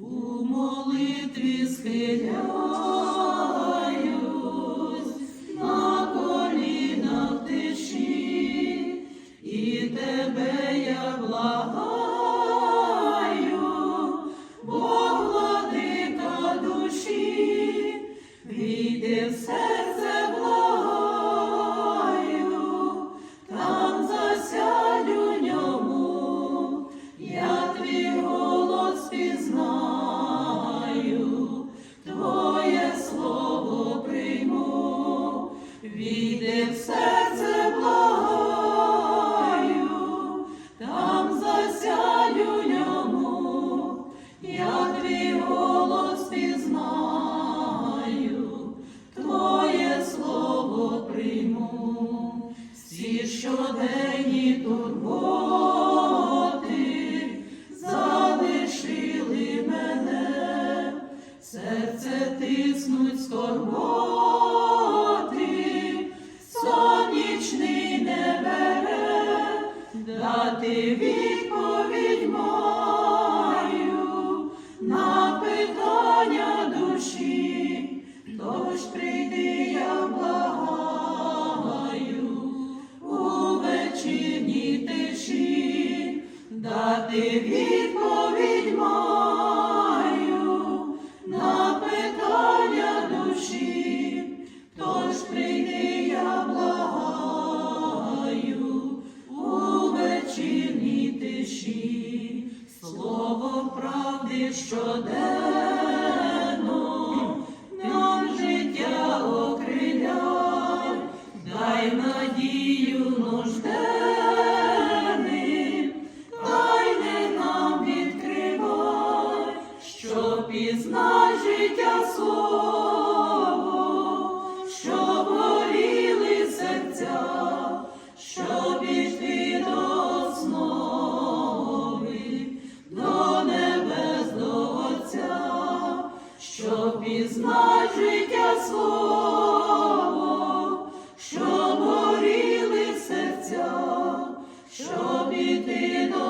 У молитві схиляюсь, на коліна тиші, і тебе я благаю, Бог владика душі, війди в війди серце благаю, там ньому, я твій голос пізнаю, твоє слово прийму, всі щоденні турботи залишили мене, серце тиснуть скорботи, сонячний не бере, дати відповідь маю на питання душі, тож прийди, я благаю у вечірній тиші, дати відповідь правди щоденно нам життя окриляй, дай надію нужденним, не нам відкривай, що пізнай життя слово, Щоб пізнай життя слово, що горіли серця, щоб іти до.